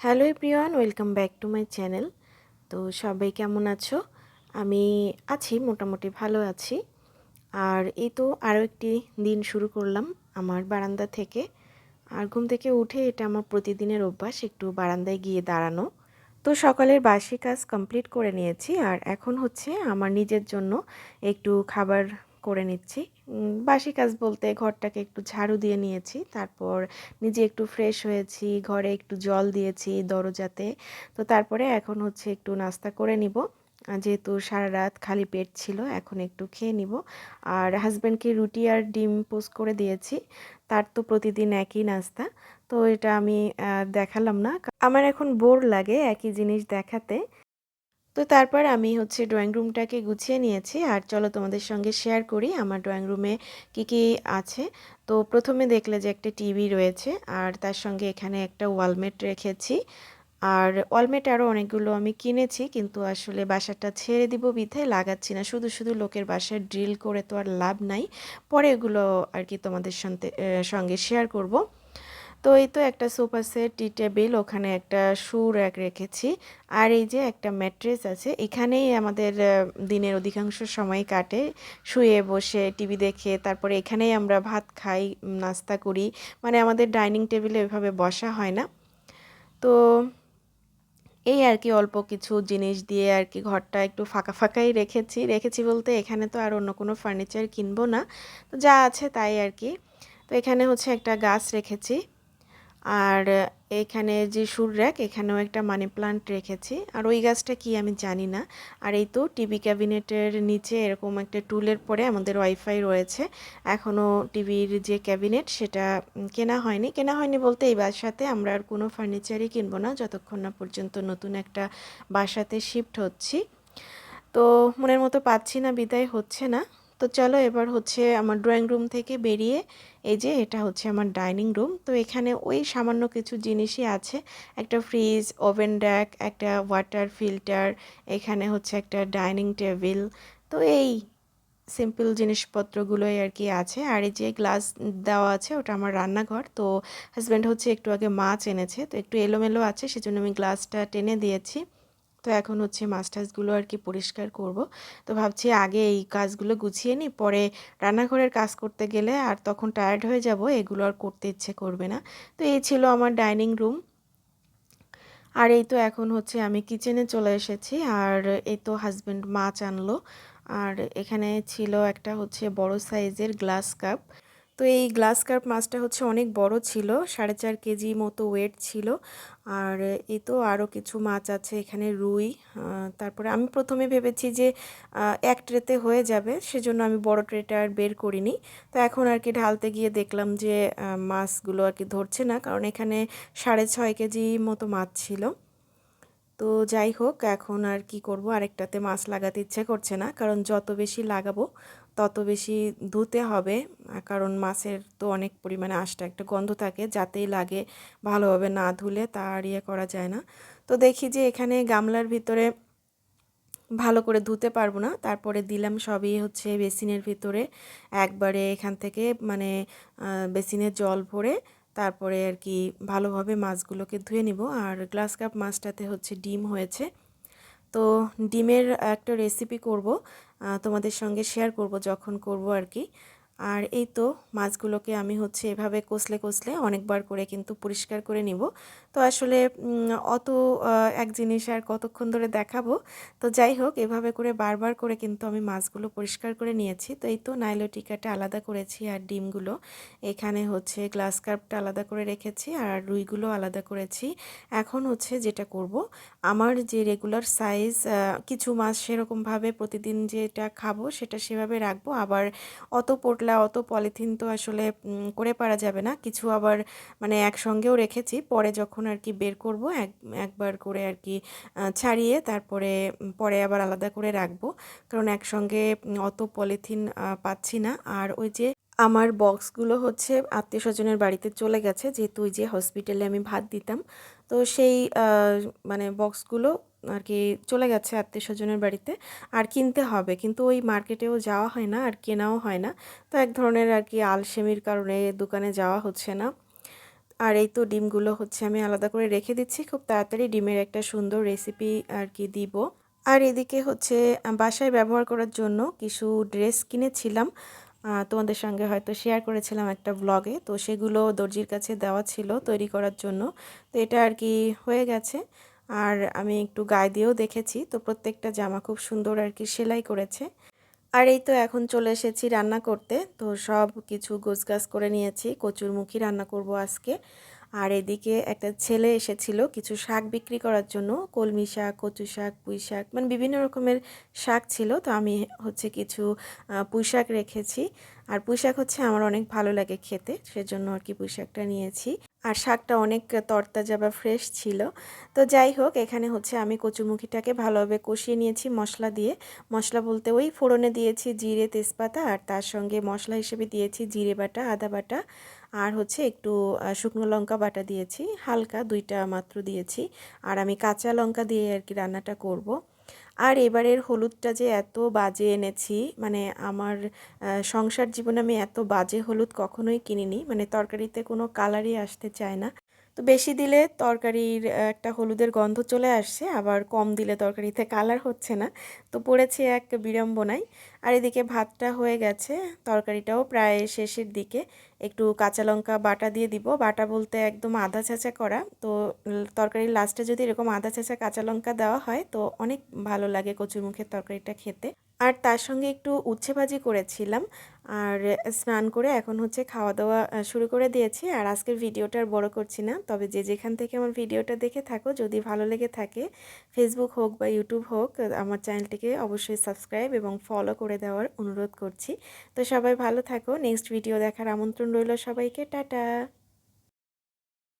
Hello everyone, welcome back to my channel. তো সবাই কেমন আছো? আমি আছি, মোটামুটি ভালো আছি। আর এই তো আরও একটি দিন শুরু করলাম আমার বারান্দা থেকে। আর ঘুম থেকে উঠে এটা আমার প্রতিদিনের অভ্যাস, একটু বারান্দায় গিয়ে দাঁড়ানো। তো সকালের বাসি কাজ কমপ্লিট করে নিয়েছি, আর এখন হচ্ছে আমার নিজের জন্য একটু খাবার করে নিচ্ছি। বাসি কাজ বলতে ঘরটাকে একটু ঝাড়ু দিয়ে নিয়েছি, তারপর নিজে একটু ফ্রেশ হয়েছি, ঘরে একটু জল দিয়েছি দরজাতে। তো তারপরে এখন হচ্ছে একটু নাস্তা করে নিব। যেহেতু সারা রাত খালি পেট ছিল, এখন একটু খেয়ে নিব। আর হাজব্যান্ডকে রুটি আর ডিম পোস্ট করে দিয়েছি, তার তো প্রতিদিন একই নাস্তা। তো এটা আমি দেখালাম না। আমার এখন বোর লাগে একই জিনিস দেখাতে। তো তারপর আমি হচ্ছে ড্রয়িং রুমটাকে গুছিয়ে নিয়েছি। আর চলো তোমাদের সঙ্গে শেয়ার করি আমার ড্রয়িং রুমে কী কী আছে। তো প্রথমে দেখলে যে একটা টিভি রয়েছে, আর তার সঙ্গে এখানে একটা ওয়ালমেট রেখেছি। আর ওয়ালমেট আরও অনেকগুলো আমি কিনেছি, কিন্তু আসলে বাসাটা ছেড়ে দিব বিধায় লাগাচ্ছি না। শুধু শুধু লোকের বাসায় ড্রিল করে তো আর লাভ নাই। পরে এগুলো আর কি তোমাদের সঙ্গে শেয়ার করব। তো এই তো একটা সোফা সেট, টি টেবিল, ওখানে একটা শু র্যাক রেখেছি। আর এই যে একটা ম্যাট্রেস আছে, এখানেই আমাদের দিনের অধিকাংশ সময় কাটে। শুয়ে বসে, টিভি দেখে, তারপরে এখানেই আমরা ভাত খাই নাস্তা করি। মানে আমাদের ডাইনিং টেবিলে ওইভাবে বসা হয় না। তো এই আর কি অল্প কিছু জিনিস দিয়ে আর কি ঘরটা একটু ফাঁকা ফাঁকাই রেখেছি। রেখেছি বলতে এখানে তো আর অন্য কোনো ফার্নিচার কিনবো না। তো যা আছে তাই আর কি। তো এখানে হচ্ছে একটা গাছ রেখেছি। আর এখানে যে সুর র্যাক, এখানেও একটা মানি প্লান্ট রেখেছি। আর ওই গাছটা কি আমি জানি না। আর এই তো টিভি ক্যাবিনেটের নিচে এরকম একটা টুলের পরে আমাদের ওয়াইফাই রয়েছে। এখনও টিভির যে ক্যাবিনেট সেটা কেনা হয়নি। কেনা হয়নি বলতে এই বাসাতে আমরা আর কোনো ফার্নিচারই কিনবো না। যতক্ষণ না পর্যন্ত নতুন একটা বাসাতে শিফট হচ্ছি। তো মনের মতো পাচ্ছি না, বিদায় হচ্ছে না। তো চলো এবার হচ্ছে আমার ড্রয়িং রুম থেকে বেরিয়ে এই যে এটা হচ্ছে আমার ডাইনিং রুম তো এখানে ওই সামান্য কিছু জিনিসই আছে। একটা ফ্রিজ ওভেন র্যাক একটা ওয়াটার ফিল্টার এখানে হচ্ছে একটা ডাইনিং টেবিল তো এই সিম্পল জিনিসপত্রগুলোই আর কি আছে। আর এই যে গ্লাস দেওয়া আছে, ওটা আমার রান্নাঘর, তো হাজব্যান্ড হচ্ছে একটু আগে মাছ এনেছে, তো একটু এলোমেলো আছে, সেজন্য আমি গ্লাসটা টেনে দিয়েছি। তো এখন হচ্ছে মাছ টাছগুলো আর কি পরিষ্কার করব। তো ভাবছি আগে এই কাজগুলো গুছিয়ে নিই, পরে রান্নাঘরের কাজ করতে গেলে আর তখন টায়ার্ড হয়ে যাব, এগুলো আর করতে ইচ্ছে করবে না। তো এই ছিল আমার ডাইনিং রুম আর এই তো এখন হচ্ছে আমি কিচেনে চলে এসেছি, আর এই তো হাজব্যান্ড মাছ আনলো। আর এখানে ছিল একটা হচ্ছে বড় সাইজের গ্লাস কাপ তো এই গ্লাস কার্প মাছটা হচ্ছে অনেক বড় ছিল, সাড়ে চার কেজি মতো ওয়েট ছিল। আর এ তো আরও কিছু মাছ আছে, এখানে রুই তারপরে আমি প্রথমে ভেবেছি যে এক ট্রেতে হয়ে যাবে, সেজন্য আমি বড় ট্রেটা আর বের করিনি। তো এখন আর কি ঢালতে গিয়ে দেখলাম যে মাছগুলো আর কি ধরছে না, কারণ এখানে সাড়ে ছয় কেজি মতো মাছ ছিল। তো যাই হোক, এখন আর কি করব? আরেকটাতে মাছ লাগাতে ইচ্ছে করছে না, কারণ যত বেশি লাগাবো, তত বেশি ধুতে হবে। কারণ মাছের তো অনেক পরিমাণে আঁশটা একটা গন্ধ থাকে, যাতেই লাগে ভালোভাবে না ধুলে তা আর ইয়ে করা যায় না। তো দেখি যে এখানে গামলার ভিতরে ভালো করে ধুতে পারব না, তারপরে দিলাম সবই হচ্ছে বেসিনের ভিতরে। একবারে এখান থেকে মানে বেসিনের জল ভরে তারপরে আর কি ভালোভাবে মাছগুলোকে ধুয়ে নিব। আর গ্লাস কাপ মাছটাতে হচ্ছে ডিম হয়েছে। তো ডিমের একটা রেসিপি করব তোমাদের সঙ্গে শেয়ার করব যখন করব আর কি। আর এই তো মাছগুলোকে আমি হচ্ছে এভাবে কষলে কষলে অনেকবার করে কিন্তু পরিষ্কার করে নিব। তো আসলে অত এক জিনিস আর কতক্ষণ ধরে দেখাবো। তো যাই হোক, এভাবে করে বারবার করে কিন্তু আমি মাছগুলো পরিষ্কার করে নিয়েছি। তো এই তো নাইলো টিকাটা আলাদা করেছি আর ডিমগুলো। এখানে হচ্ছে গ্লাস কার্পটা আলাদা করে রেখেছি আর রুইগুলো আলাদা করেছি। এখন হচ্ছে যেটা করব, আমার যে রেগুলার সাইজ কিছু মাছ সেরকমভাবে প্রতিদিন যেটা খাব সেটা সেভাবে রাখব। আবার অত পোটলা অত পলিথিন তো আসলে করে পারা যাবে না। কিছু আবার মানে একসঙ্গেও রেখেছি। পরে যখন আর কি বের করব, এক, একবার করে আর কি ছাড়িয়ে তারপরে পরে আবার আলাদা করে রাখব। কারণ একসঙ্গে অত পলিথিন পাচ্ছি না। আর ওই যে আমার বক্সগুলো হচ্ছে আত্মীয় স্বজনের বাড়িতে চলে গেছে। যেহেতু ওই যে হসপিটালে আমি ভাত দিতাম, তো সেই মানে বক্সগুলো আর কি চলে গেছে আত্মীয় স্বজনের বাড়িতে। আর কিনতে হবে, কিন্তু ওই মার্কেটেও যাওয়া হয় না আর কেনাও হয় না। তো এক ধরনের আর কি আলসেমির কারণে দোকানে যাওয়া হচ্ছে না। আর এই তো ডিমগুলো হচ্ছে, আমি আলাদা করে রেখে দিচ্ছি, খুব তাড়াতাড়ি ডিমের একটা সুন্দর রেসিপি আর কি দিব। আর এদিকে হচ্ছে বাসায় ব্যবহার করার জন্য কিছু ড্রেস কিনেছিলাম। তোমাদের সঙ্গে হয়তো শেয়ার করেছিলাম একটা ব্লগে তো সেগুলো দর্জির কাছে দেওয়া ছিল তৈরি করার জন্য। তো এটা আর কি হয়ে গেছে। আর আমি একটু গায়ে দিয়েও দেখেছি। তো প্রত্যেকটা জামা খুব সুন্দর আর কি সেলাই করেছে। আর এই তো এখন চলে এসেছি রান্না করতে। তো সব কিছু গোছগাছ করে নিয়েছি। কচুরমুখী রান্না করব আজকে। আর এদিকে একটা ছেলে এসেছিল কিছু শাক বিক্রি করার জন্য, কলমি শাক, কচু শাক, পুঁই শাক মানে বিভিন্ন রকমের শাক ছিল। তো আমি হচ্ছে কিছু পুঁই শাক রেখেছি। আর পুঁই শাক হচ্ছে আমার অনেক ভালো লাগে খেতে, সেজন্য আর কি পুঁই শাকটা নিয়েছি। আর শাকটা অনেক তরতাজা বা ফ্রেশ ছিল। তো যাই হোক, এখানে হচ্ছে আমি কচুমুখিটাকে ভালোভাবে কষিয়ে নিয়েছি মশলা দিয়ে। মশলা বলতে ওই ফোড়নে দিয়েছি জিরে, তেজপাতা, আর তার সঙ্গে মশলা হিসেবে দিয়েছি জিরে বাটা, আদা বাটা, আর হচ্ছে একটু শুকনো লঙ্কা বাটা দিয়েছি, হালকা দুইটা মাত্র দিয়েছি, আর আমি কাঁচা লঙ্কা দিয়ে আর কি রান্নাটা করব। আর এবারের হলুদটা যে এত বাজে এনেছি মানে আমার সংসার জীবনে আমি এত বাজে হলুদ কখনোই কিনিনি মানে তরকারিতে কোনো কালারই আসতে চায় না তো বেশি দিলে তরকারির একটা হলুদের গন্ধ চলে আসছে, আবার কম দিলে তরকারিতে কালার হচ্ছে না। তো পড়েছে এক বিড়ম্বনায়। আর এদিকে ভাতটা হয়ে গেছে, তরকারিটাও প্রায় শেষের দিকে। একটু কাঁচা লঙ্কা বাটা দিয়ে দিব। বাটা বলতে একদম আধা চেঁচা করা। তো তরকারির লাস্টে যদি এরকম আধা চেঁচা কাঁচা লঙ্কা দেওয়া হয়, তো অনেক ভালো লাগে কচুর মুখের তরকারিটা খেতে। আর তার সঙ্গে একটু উচ্ছে ভাজি করেছিলাম। আর স্নান করে এখন হচ্ছে খাওয়া দাওয়া শুরু করে দিয়েছি। আর আজকের ভিডিওটা আর বড় করছি না। তবে যে যেখান থেকে আমার ভিডিওটা দেখে থাকো, যদি ভালো লেগে থাকে ফেসবুক হোক বা ইউটিউব হোক, আমার চ্যানেলটিকে অবশ্যই সাবস্ক্রাইব এবং ফলো করে দেওয়ার অনুরোধ করছি। তো সবাই ভালো থাকো। নেক্সট ভিডিও দেখার আমন্ত্রণ রইল সবাইকে। টাটা!